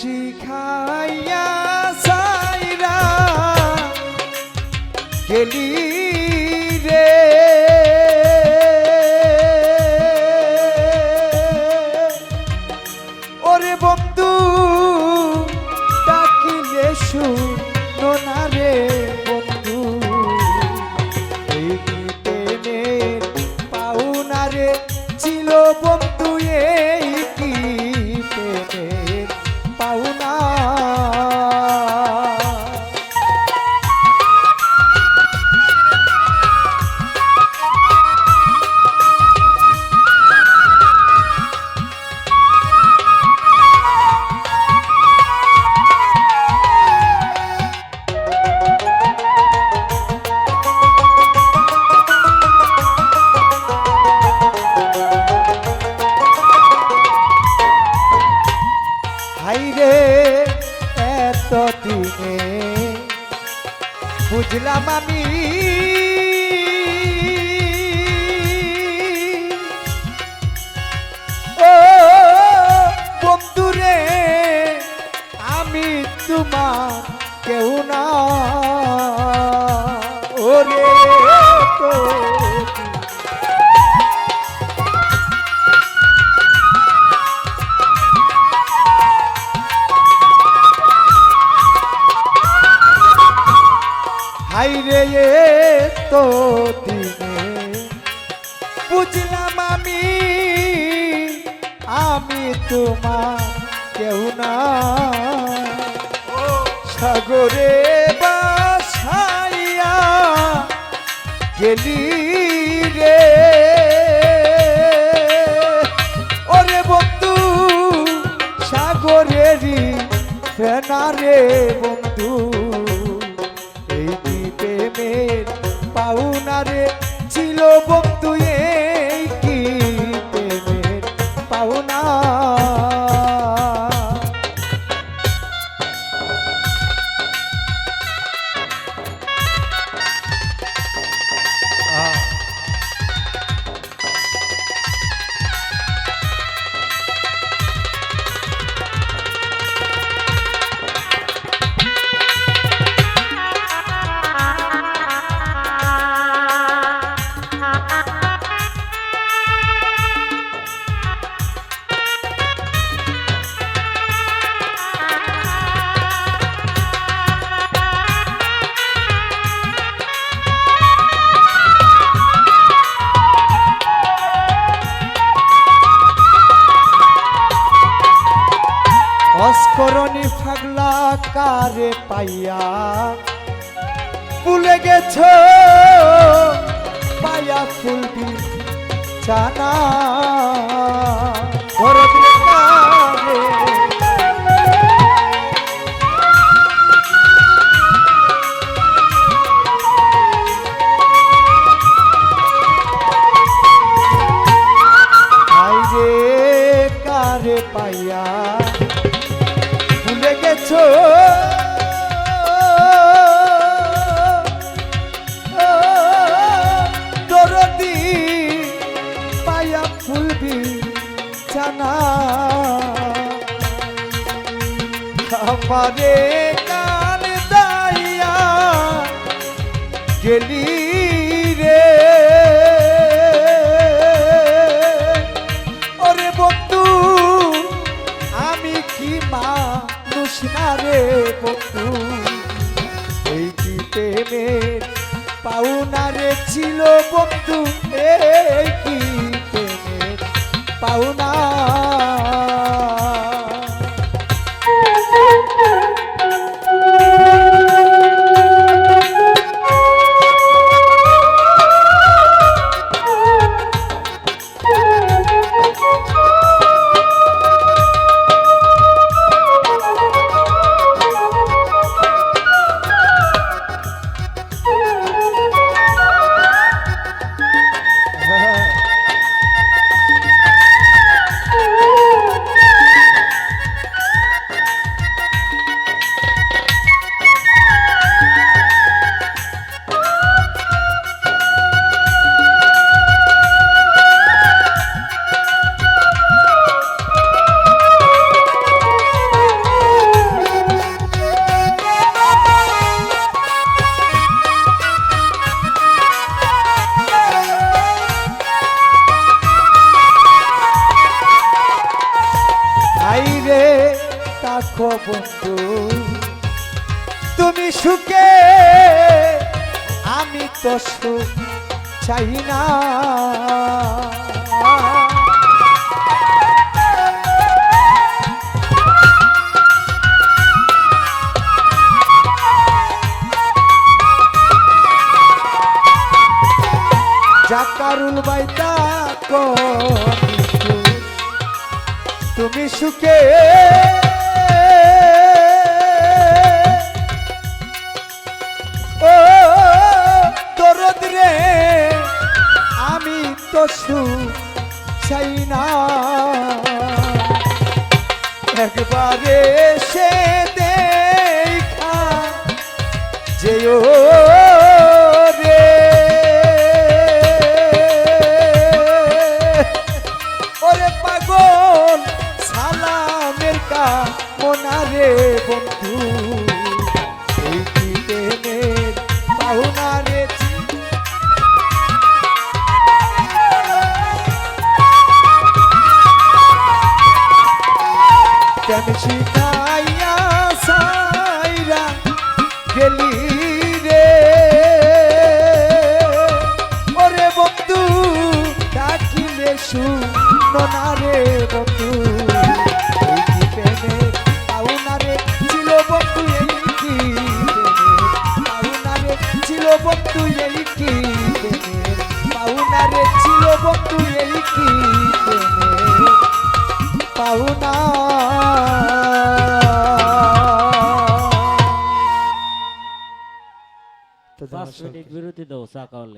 শিখাইয়া সাইরা গেলি রে। ওরে বন্ধু ডাকিলে শুনো না রে। হাইরে তো দিনে। বুঝলাম আমি আমি তোমার কেউ না। সাগরে বাসাইয়া গেলি রে। ওরে বন্ধু, সাগরেরই ফেনা রে বন্ধু। পাউনা ছিল বন্ধু। কারে পাইয়া ভুলে গেছ পায়া ফুলবি জানা আমারে কান দাইয়া গেলি রে। ওরে বন্ধু, আমি কি মানুষ না রে বন্ধু? এই কি প্রেমের পাওনা রে ছিল বন্ধু? এই কি প্রেমের পাওনা রাখো তুমি সুখে আমি তো সুখ চাই না। জাকারুল বাইতা তুমি সুখে মোনারে বন্ধু, এই কি প্রেমের পাহুনারে কেন শিখাইয়া সাইরা গেলি রে? ওরে বন্ধু, ডাকিলে রে বন্ধু। বন্ধু এই কি পাওনা রে ছিল বন্ধু এই কি পাওনা। বিরতি দাও চা খাওয়ার